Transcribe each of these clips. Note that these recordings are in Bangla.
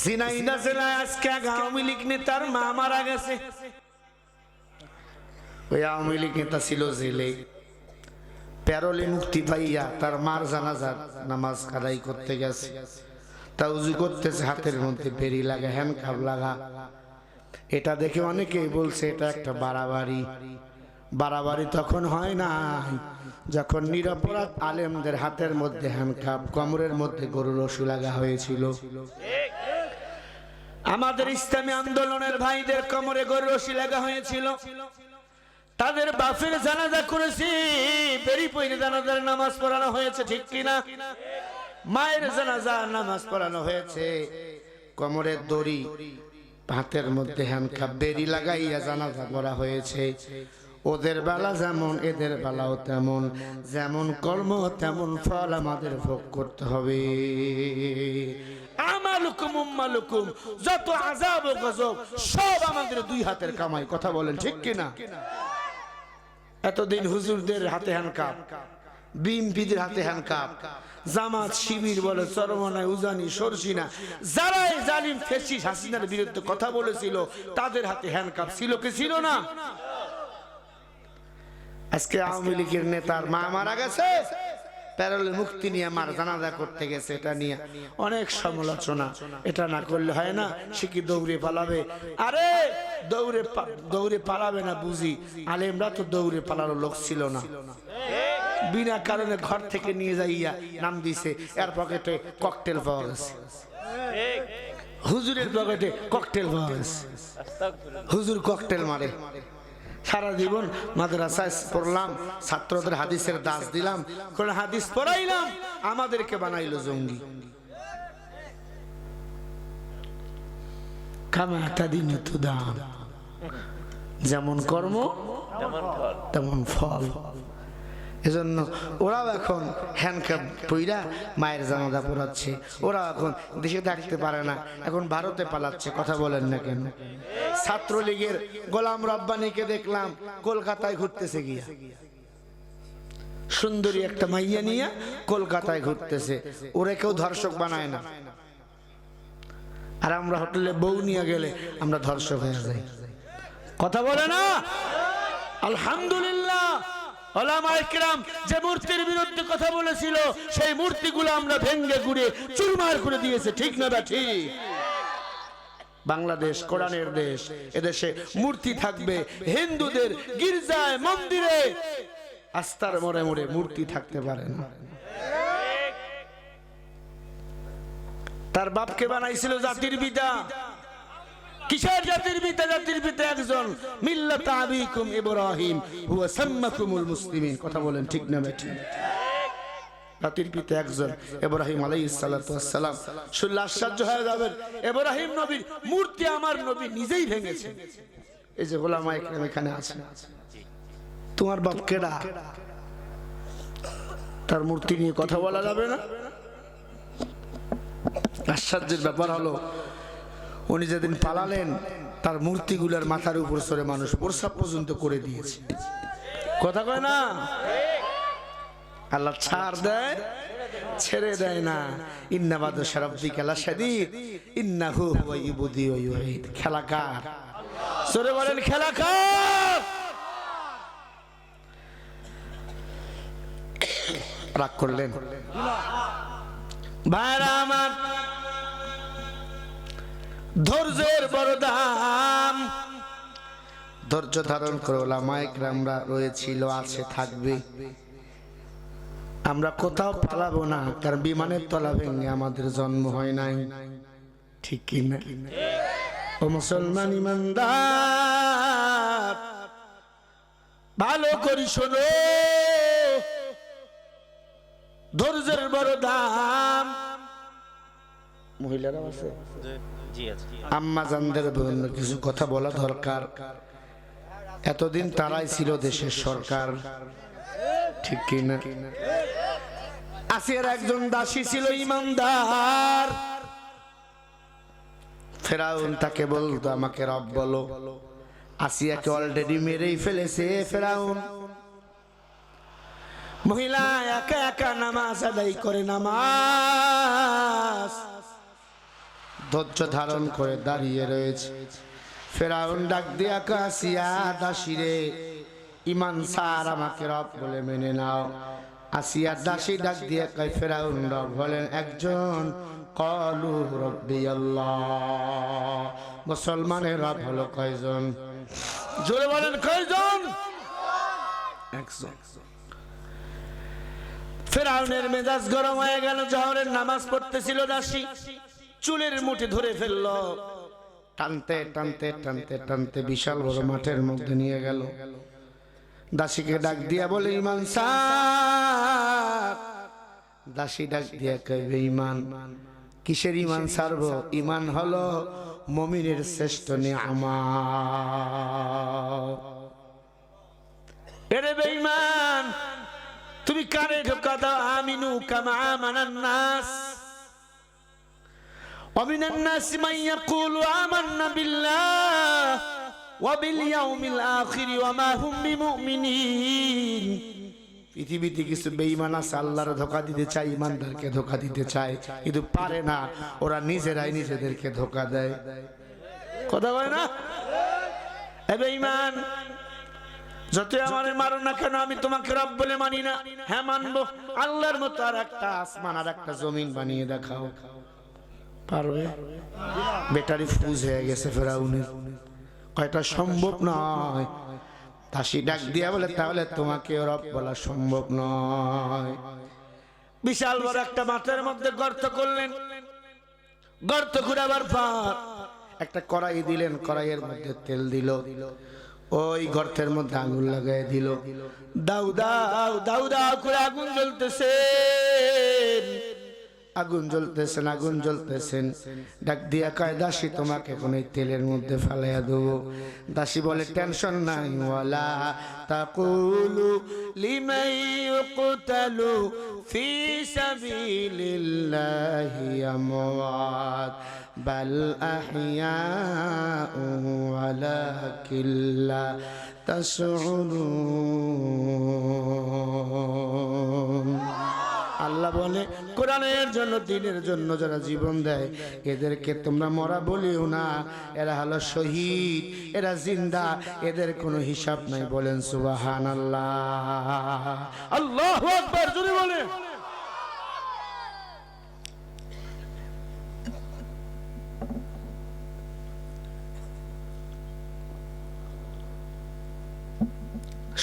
জিনাইদা জেলায় আজকে এক আওয়ামী লীগ নেতার মা মারা গেছে। ওই আওয়ামী লীগ নেতা ছিল জেলে। প্যারোলে মুক্তি পাইয়া তার মার জানাজার নামাজ কাদাই করতে গেছে। তা উজু করতেছে হাতের মধ্যে বেরি লাগা হ্যান্ডকাপ লাগা। এটা দেখে অনেকেই বলছে এটা একটা বাড়াবাড়ি। বাড়াবাড়ি তখন হয় না যখন নিরপরাধ আলেমদের হাতের মধ্যে হ্যান্ডকাপ কোমরের মধ্যে গরুর রসু লাগা হয়েছিল। আমাদের ইসলামী আন্দোলনের ভাইদের কোমরে গরুর রশি লাগা হয়েছিল। তাদের বাফের জানাজা করেছি, বেরি পইরে জানাজার নামাজ পড়ানো হয়েছে, ঠিক কিনা? মায়ের জানাজা নামাজ পড়ানো হয়েছে। কোমরের দড়ি, হাতের মধ্যে হ্যান্ডকাপ, বেরি লাগাইয়া জানাজা করা হয়েছে। ওদের বেলা যেমন, এদের বেলাও তেমন, যেমন কর্ম, তেমন ফল আমাদের ভোগ করতে হবে। যত ও গজব, সব আমাদের দুই হাতের কামাই, কথা বলেন ঠিক হুজুরদের হাতে হ্যান্ডকাপ বিএমপিদের হাতে হ্যান্ডকাপ জামাত, শিবির বলে চরমনায়, উজানি, সরসিনা, যারাই জালিম, ফেসিস, হাসিনার বিরুদ্ধে কথা বলেছিল, তাদের হাতে হ্যান্ডকাপ ছিল কি ছিল না? আজকে আওয়ামী লীগের নেতার মা মারা গেছে। প্যারোলের মুক্তি নিয়ে আমার জানাজা করতে গেছে, এটা নিয়ে অনেক সমালোচনা। এটা না করলে হয় না, সে কি দৌড়ে পালাবে? আরে, দৌড়ে দৌড়ে পালাবে না বুঝি? আলেমরা তো দৌড়ে পালানোর লোক ছিল না। বিনা কারণে ঘর থেকে নিয়ে যাইয়া নাম দিছে, এর পকেটে ককটেল পাওয়া গেছে। হুজুরের পকেটে ককটেল পাওয়া গেছে। হুজুর ককটেল মারে। সারা জীবন মাদ্রাসায় পড়লাম, ছাত্রদের হাদিসের দাস দিলাম, কোন হাদিস পড়াইলাম, আমাদেরকে বানাইলো জঙ্গি। যেমন কর্ম, তেমন ফল। এজন্য ওরাও এখন হ্যান্ডকাপ পইরা মায়ের জানাজা পড়াচ্ছে। ওরা এখন দেশে থাকতে পারে না, এখন ভারতে পালাচ্ছে, কথা বলেন না কেন? ছাত্রলীগের গোলাম রব্বানিকে দেখলাম কলকাতায় ঘুরতেছে গিয়া। সুন্দরী একটা মাইয়া নিয়ে কলকাতায় ঘুরতেছে, ওরা কেউ ধর্ষক বানায় না। আর আমরা হোটেলে বউ নিয়ে গেলে আমরা ধর্ষক হয়ে যাই। কথা বলে না? আলহামদুলিল্লাহ। যে মূর্তির বিরুদ্ধে কথা বলেছিল, সেই মূর্তিগুলো আমরা ভেঙ্গে গুড়ে চুরমার করে দিয়েছে, ঠিক না ঠিক বাংলাদেশ, কোরআনের দেশ, এদেশে মূর্তি থাকবে হিন্দুদের গির্জায়, মন্দিরে। আস্তার মোড়ে মোড়ে মূর্তি থাকতে পারে না। তার বাপকে বানাইছিল জাতির পিতা কিসের জাতির পিতা? জাতির পিতা একজন। মিল্লাত আবিকুম ইব্রাহিম, হুয়া সাম্মাকুমুল মুসলিমিন। কথা বলেন ঠিক না বেঠি? জাতির পিতা একজন, ইব্রাহিম আলাইহিস সালাতু ওয়াসসালাম শুনলে আশ্চর্য হয়ে যাবেন, ইব্রাহিম নবীর মূর্তি আমার নবী নিজেই ভেঙেছে। এই যে গোলামা এখানে আছে তোমার বাপ কেডা? তার মূর্তি নিয়ে কথা বলা যাবে না? আশ্চর্যের ব্যাপার হলো উনি যেদিন পালালেন, তার মূর্তিগুলোর মাথার উপর সরে মানুষ প্রসাব পর্যন্ত করে দিয়েছে। কথা কয় না? আল্লাহ ছাড় দেয়, ছেড়ে দেয় না। ইন্নাবাদ শরাব্দি খেলা সাদিদ ইন্নাহু হুয়া ইবুদি ওয়া ইউঈদ খেলা কার? সরে বলেন, খেলা কার? রাগ করলেন? ভাইরা আমার ধৈর্যের বড় দাম ধৈর্য ধারণ করে ওলামায়ক আমরা রয়েছিল, আছে, থাকবে। আমরা কোথাও পালাবো না কারণ বিমানের তলা ভেঙে আমাদের জন্ম হয় নাই। ঠিক কি না? ও মুসলমান ইমানদার, ভালো করি শোনো। ধৈর্যের বড় দাম মহিলারাও আছে। আম্মা জানদের কিছু কথা বলা দরকার। এতদিন তারাই ছিল দেশের সরকার। ঠিক কিনা? আসিয়ার একজন দাসী ছিল ইমানদার। ফেরাউন তাকে বলতো আমাকে রব বলো। আসিয়াকে অলরেডি মেরেই ফেলেছে ফেরাউন। মহিলা একা একা নামাজ আদায় করে নামাজ। ধৈর্য ধারণ করে দাঁড়িয়ে রয়েছে। ফেরাউন ডাক দিয়া কাসিয়া দাসিরে ইমান সার আমাকে রব বলে মেনে নাও। আসিয়া দাসী ডাক দিয়ে কয়, ফেরাউন রব হলেন একজন কলু রব্বি আল্লাহ। মুসলমানের রব হলো কয়জন? জোরে বলেন, কয়জন? একজন। ফেরাউনের মেজাজ গরম হয়ে গেল, জহরের নামাজ পড়তেছিল দাসী। চুলের মুঠে ধরে ফেলল। টানতে টানতে টানতে টানতে বিশাল বড় মাঠের মধ্যে নিয়ে গেল। দাসীকে ডাক দিয়া বলে ইমান সার দাসী ডাক দিয়া কইবে ইমান কিসের ইমান সারব ইমান হলো মমিনের শ্রেষ্ঠ নিয়ামত। এরে বেঈমান তুমি কারে ঢোকা দাও? আমিনু কামা আমানান নাস। ومن الناس من يقول آمنا بالله وباليوم الآخر وما هم بمؤمنين পৃথিবীতে কিছু বেঈমান আছে আল্লাহর ধোকা দিতে চায় ইমানদারকে ধোকা দিতে চায় কিন্তু পারে না ওরা নিজেরাই নিজেদেরকে ধোকা দেয় কথা বলে না এ বেঈমান যতই আমার মারো না কেন আমি তোমাকে রব বলে মানি না হ্যাঁ মানবো আল্লাহর মতো আর একটা আসমান আর একটা জমিন বানিয়ে দেখাও পারবে। ব্যাটারি ফুজ হয়ে গেছে ফেরাউনের। কয়টা সম্ভব নয়। দাসী ডাক দিয়া বলে, তাহলে তোমাকে রব বলা সম্ভব নয়। বিশাল বড় একটা মাঠের মধ্যে গর্ত করলেন। গর্ত ঘুরাবার পর একটা কড়াই দিলেন, কড়াইয়ের মধ্যে তেল দিল। ওই গর্তের মধ্যে আগুন লাগাই দিল। দাউ দাউ দাউ দাউ করে আগুন জ্বলতেছে। আগুন জ্বলতেছেন আগুন জ্বলতেছেন। ডাক দিয়া কয়, দাসী, তোমাকে এই তেলের মধ্যে ফেলাইয়া দেবো। দাসী বলে, টেনশন নাই, ওয়ালা তাকুলু লিমাই ইউকতালু ফি সাবিলিল্লাহি আমওয়াত। বাল আহইয়াউ ওয়ালাকিন লা আল্লাহ বলে কোরআনের জন্য, দিনের জন্য যারা জীবন দেয়, এদেরকে তোমরা মরা বলিও না। এরা হলো শহীদ, এরা জিন্দা, এদের কোনো হিসাব নাই, বলেন সুবাহান আল্লাহ আল্লাহ আকবার, জোরে বলে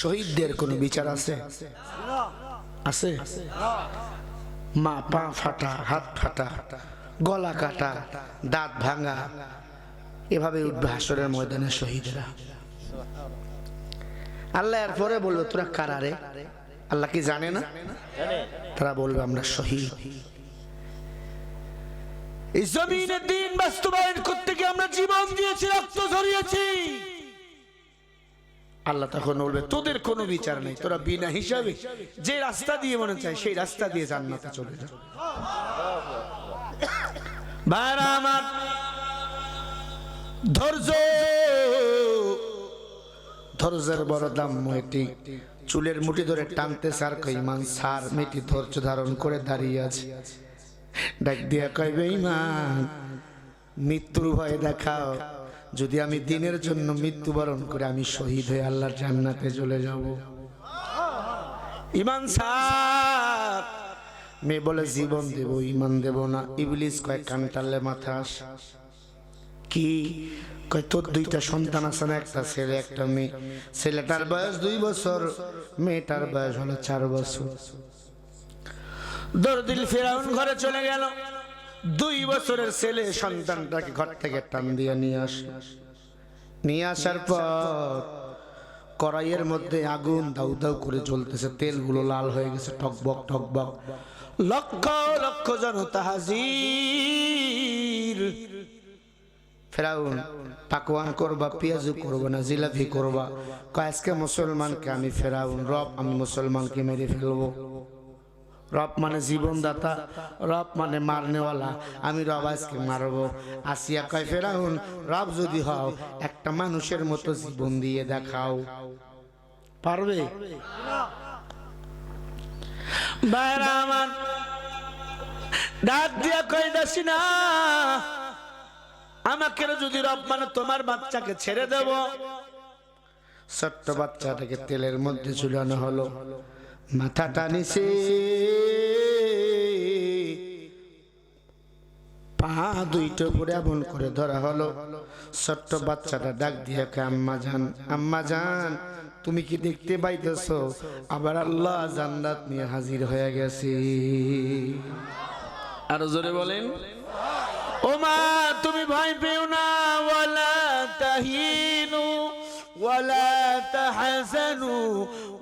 শহীদদের কোনো বিচার আছে? আছে? মা পা ফাটা, হাত ফাটা, গলা কাটা, দাঁত ভাঙা, এভাবে উঠবে হাসরের ময়দানে শহীদরা। আল্লাহ এরপরে বলবে তোরা কারারে আল্লাহ কি জানে না? তারা বলবে, আমরা শহীদ। এই জমিনের দিন বাস্তবায়ন করতে গিয়ে আমরা জীবন দিয়েছি, রক্ত ঝরিয়েছি। আল্লাহ তখন বলবে, তোদের কোনো বিচার নেই, তোরা বিনা হিসাবে যে রাস্তা দিয়ে মনে চায়, সেই রাস্তা দিয়ে জান্নাতে চলে যা। আমার, ধৈর্য, ধৈর্যের বড় দাম মেয়েটি চুলের মুঠি ধরে টানতে সার কইমান সার মেয়েটি ধৈর্য ধারণ করে দাঁড়িয়ে আছে। ডাক দিয়া কইবে ইমান মৃত্যুর ভয় দেখাও। যদি আমি দিনের জন্য মৃত্যুবরণ করে আমি শহীদ হয়ে আল্লাহর জান্নাতে চলে যাব। ইমান সার মেয়ে বলে জীবন দেব, ইমান দেব না। ইবলিস কয় কানটালে মাথা আস। কি? কয়, তোর দুইটা সন্তান আছে না? একটা ছেলে, একটা মেয়ে। ছেলেটার বয়স দুই বছর, মেয়েটার বয়স হলো চার বছর। দরদিল ফেরাউন ঘরে চলে গেল। দুই বছরের ছেলে সন্তানটাকে ঘর থেকে টান দিয়ে নিয়ে আসে। নিয়ে আসার পর কড়াইয়ের মধ্যে আগুন দাউ দাউ করে জ্বলতেছে, তেলগুলো লাল হয়ে গেছে টকবক টকবক লক্ষ লক্ষ জনতা হাজির ফেরাউন পাকওয়ান করবা, পেঁয়াজু করব না, জিলাপি করবা। আজকে মুসলমানকে আমি ফেরাউন, রব আমি মুসলমানকে মেরে ফেলব। রব মানে জীবনদাতা, রব মানে মারনেওয়ালা। আমি রব আজকে মারবো। আসিয়া কয়, ফেরাউন, রব যদি হও, একটা মানুষের মতো জীবন দিয়ে দেখাও। পারবে? ডাক দিয়া না আমাকে যদি রব মানে তোমার বাচ্চাকে ছেড়ে দেব। ছোট্ট বাচ্চাটাকে তেলের মধ্যে ঝুলানো হলো। মাথাটা নিচে পা দুইটা উপরে এমন করে ধরা হলো। ছোট্ট বাচ্চাটা ডাক দিয়ে কে আম্মা জান আম্মা জান তুমি কি দেখতে পাইতেছ? আবার আল্লাহ জান্নাত নিয়ে হাজির হয়ে গেছে। আরও জোরে বলেন। ও মা তুমি ভয় পেও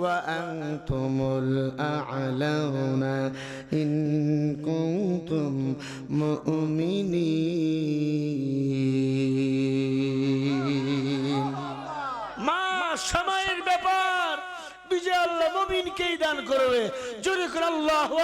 ওয়া আনতুমুল আ'লাউনা ইন কুনতুম মুমিনিন মা সময়ের ব্যাপার। বিজয় আল্লাহ মুমিনকেই দান করবে। জোরে করে আল্লাহু